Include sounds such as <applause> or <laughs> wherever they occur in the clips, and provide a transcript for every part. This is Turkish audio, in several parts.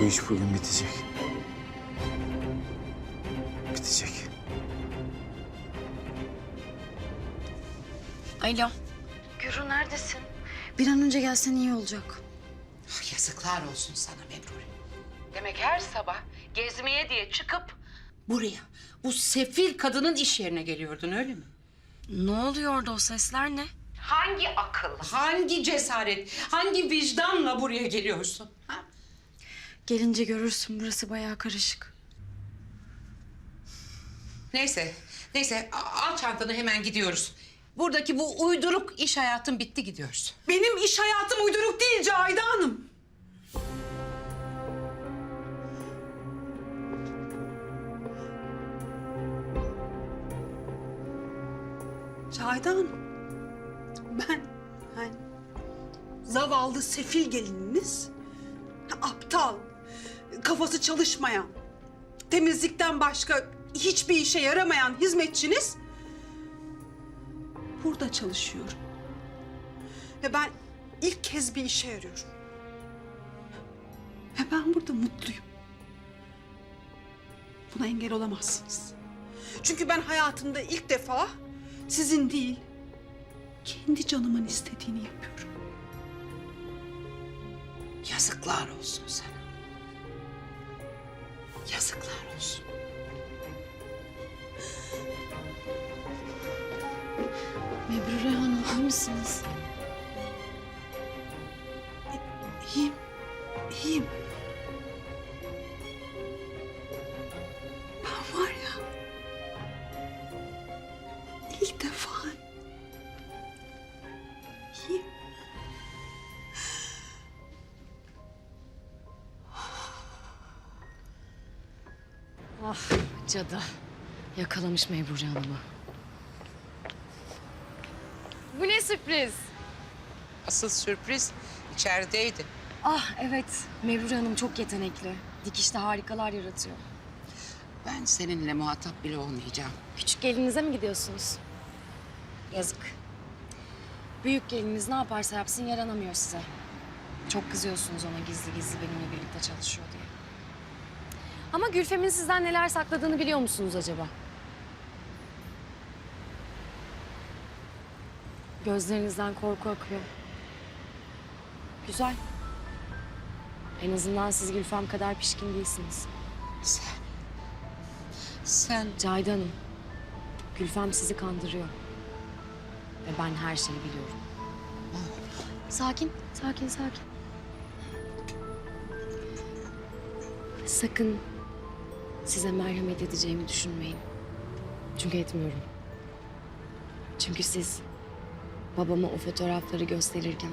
Bu iş bugün bitecek. Bitecek. Alo. Gürü neredesin? Bir an önce gelsen iyi olacak. Ah, Yazıklar olsun sana Mebrure. Demek her sabah gezmeye diye çıkıp buraya bu sefil kadının iş yerine geliyordun öyle mi? Ne oluyor orada o sesler ne? Hangi akıl, hangi cesaret, hangi vicdanla buraya geliyorsun? Ha? Gelince görürsün burası bayağı karışık. Neyse, neyse a- al çantanı hemen gidiyoruz. Buradaki bu uyduruk iş hayatın bitti gidiyoruz. Benim iş hayatım uyduruk değil Cahide Hanım. Cahide Hanım, ben, ben zavallı sefil gelininiz, aptal, kafası çalışmayan, temizlikten başka hiçbir işe yaramayan hizmetçiniz burada çalışıyorum. Ve ben ilk kez bir işe yarıyorum. Ve ben burada mutluyum. Buna engel olamazsınız. Çünkü ben hayatımda ilk defa sizin değil, kendi canımın istediğini yapıyorum. Yazıklar olsun sana. Yazıklar olsun. Mebrure Hanım iyi misiniz? İyiyim, iyiyim. Ben var ya, ilk defa iyiyim. Ah cadı. Yakalamış Mebrure Hanım'ı. Bu ne sürpriz? Asıl sürpriz içerideydi. Ah evet. Mebrure Hanım çok yetenekli. Dikişte harikalar yaratıyor. Ben seninle muhatap bile olmayacağım. Küçük gelinize mi gidiyorsunuz? Yazık. Büyük geliniz ne yaparsa yapsın yaranamıyor size. Çok kızıyorsunuz ona gizli gizli benimle birlikte çalışıyor diye. Ama Gülfem'in sizden neler sakladığını biliyor musunuz acaba? Gözlerinizden korku akıyor. Güzel. En azından siz Gülfem kadar pişkin değilsiniz. Sen... Sen Cahide Hanım, Gülfem sizi kandırıyor. Ve ben her şeyi biliyorum. Sakin, sakin, sakin. Sakın size merhamet edeceğimi düşünmeyin. Çünkü etmiyorum. Çünkü siz babama o fotoğrafları gösterirken...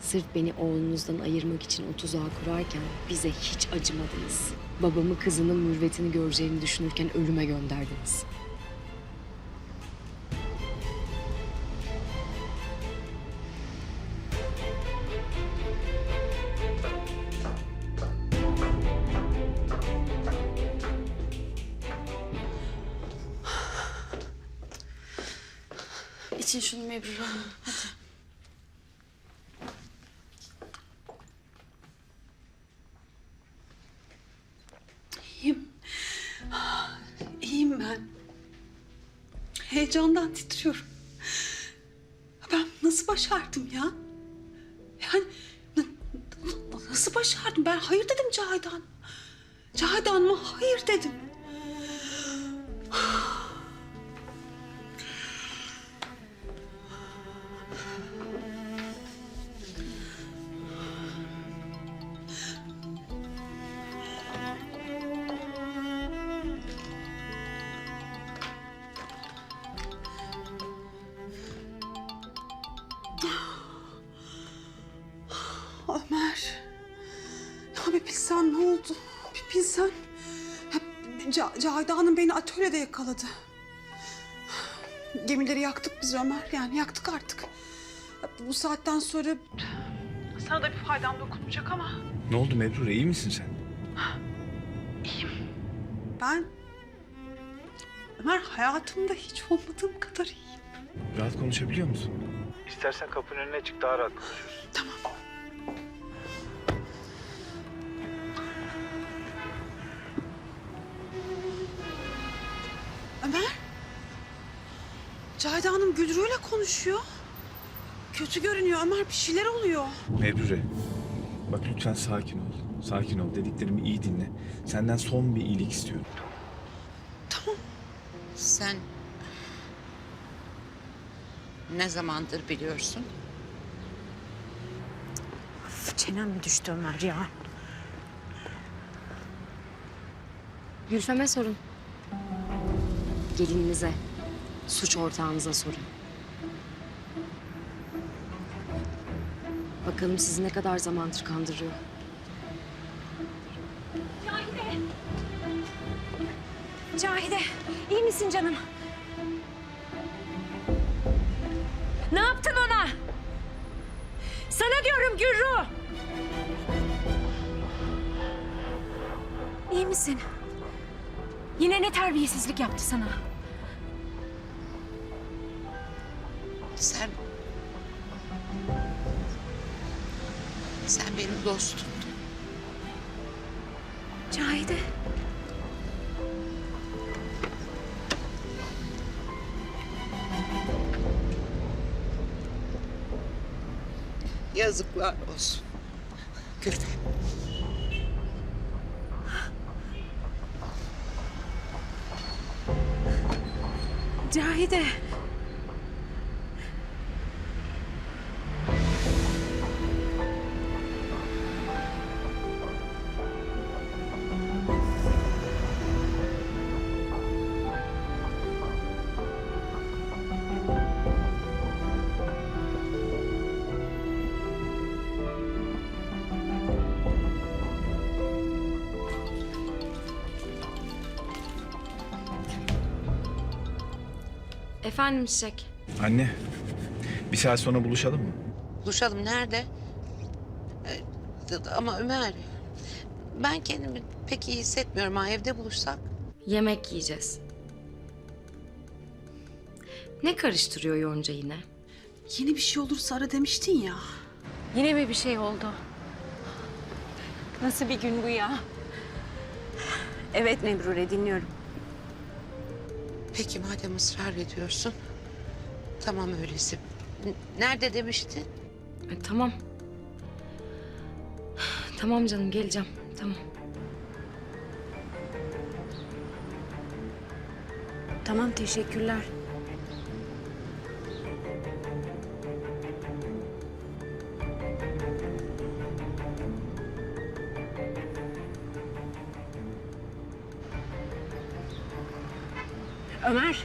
...sırf beni oğlunuzdan ayırmak için o tuzağı kurarken bize hiç acımadınız. Babamı kızının mürvetini göreceğini düşünürken ölüme gönderdiniz. İçin şunu Mebrur. İyiyim. İyiyim ben. Heyecandan titriyorum. Ben nasıl başardım ya? Yani nasıl başardım? Ben hayır dedim Cahide Hanım. Cahide Hanım'a hayır dedim. Ca- Cahide Hanım beni atölyede yakaladı. Gemileri yaktık biz Ömer. Yani yaktık artık. Bu saatten sonra... Sana da bir faydam dokunmayacak ama... Ne oldu Mebrure iyi misin sen? Ben... Ömer hayatımda hiç olmadığım kadar iyiyim. Rahat konuşabiliyor musun? İstersen kapının önüne çık daha rahat konuşuruz. Tamam. Cahide Hanım Gülru'yla konuşuyor. Kötü görünüyor Ömer bir şeyler oluyor. Mebrure. Bak lütfen sakin ol. Sakin ol. Dediklerimi iyi dinle. Senden son bir iyilik istiyorum. Tamam. Sen ne zamandır biliyorsun? Üf, Çenem mi düştü Ömer ya? Gülfem'e sorun. Gelininize, suç ortağınıza sorun. Bakalım sizi ne kadar zamandır kandırıyor. Cahide, iyi misin canım? Ne yaptın ona? Sana diyorum Gürru. İyi misin? Yine ne terbiyesizlik yaptı sana? Sen... Sen benim dostumdun. Cahide. Yazıklar olsun. Gülfem. Cahide. Efendim Çiçek. Anne. Bir saat sonra buluşalım mı? Buluşalım nerede? Ee, ama Ömer... Ben kendimi pek iyi hissetmiyorum ha. Evde buluşsak. Yemek yiyeceğiz. Ne karıştırıyor Yonca yine? Yeni bir şey olursa ara demiştin ya. Yine mi bir şey oldu? Nasıl bir gün bu ya? Evet Nebrure dinliyorum. Peki madem ısrar ediyorsun. Tamam öyleyse. N- Nerede demiştin? E, tamam. Tamam canım geleceğim. Tamam. Tamam teşekkürler. Ömer.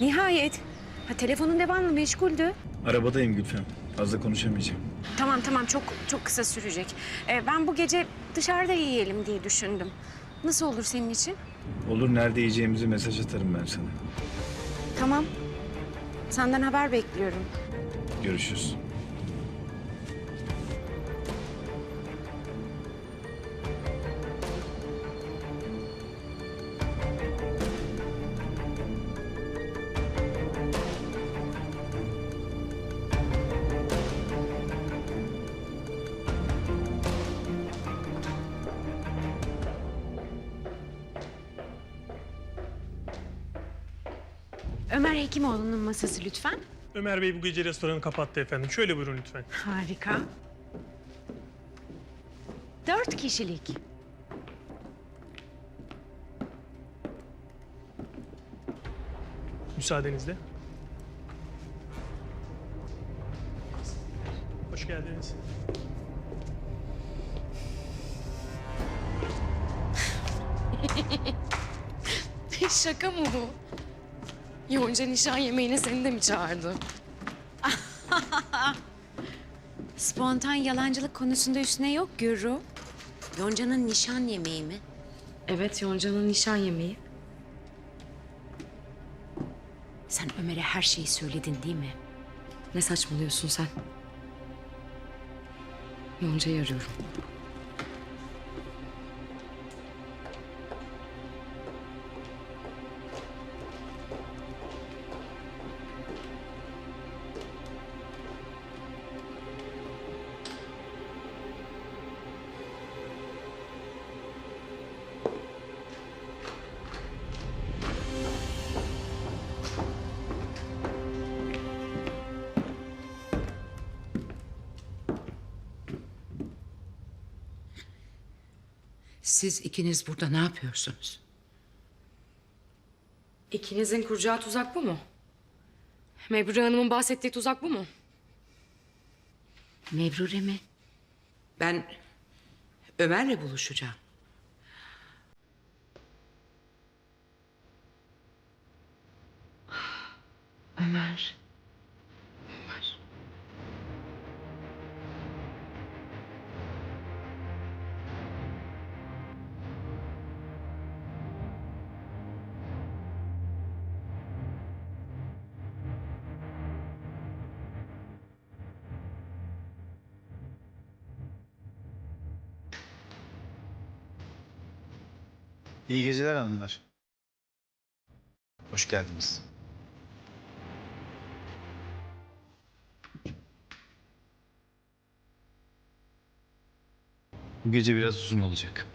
Nihayet. Ha, telefonun devamlı meşguldü. Arabadayım Gülfem. Fazla konuşamayacağım. Tamam tamam çok çok kısa sürecek. Ee, ben bu gece dışarıda yiyelim diye düşündüm. Nasıl olur senin için? Olur nerede yiyeceğimizi mesaj atarım ben sana. Tamam. Senden haber bekliyorum. Görüşürüz. Ömer Hekimoğlu'nun masası lütfen. Ömer Bey bu gece restoranı kapattı efendim. Şöyle buyurun lütfen. Harika. Dört kişilik. Müsaadenizle. Hoş geldiniz. <laughs> Şaka mı bu? Yonca nişan yemeğine seni de mi çağırdı? <laughs> Spontan yalancılık konusunda üstüne yok Gürru. Yonca'nın nişan yemeği mi? Evet Yonca'nın nişan yemeği. Sen Ömer'e her şeyi söyledin değil mi? Ne saçmalıyorsun sen? Yonca'yı arıyorum. Siz ikiniz burada ne yapıyorsunuz? İkinizin kuracağı tuzak bu mu? Mebrure Hanım'ın bahsettiği tuzak bu mu? Mevrure mi? Ben Ömer'le buluşacağım. Ömer. Ömer. İyi geceler hanımlar. Hoş geldiniz. Bu gece biraz uzun olacak.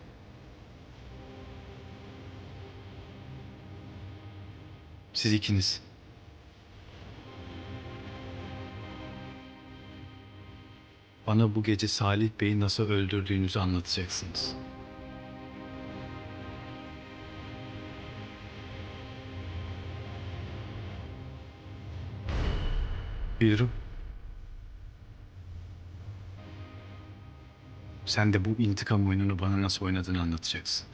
Siz ikiniz. Bana bu gece Salih Bey'i nasıl öldürdüğünüzü anlatacaksınız. Bilirim. Sen de bu intikam oyununu bana nasıl oynadığını anlatacaksın.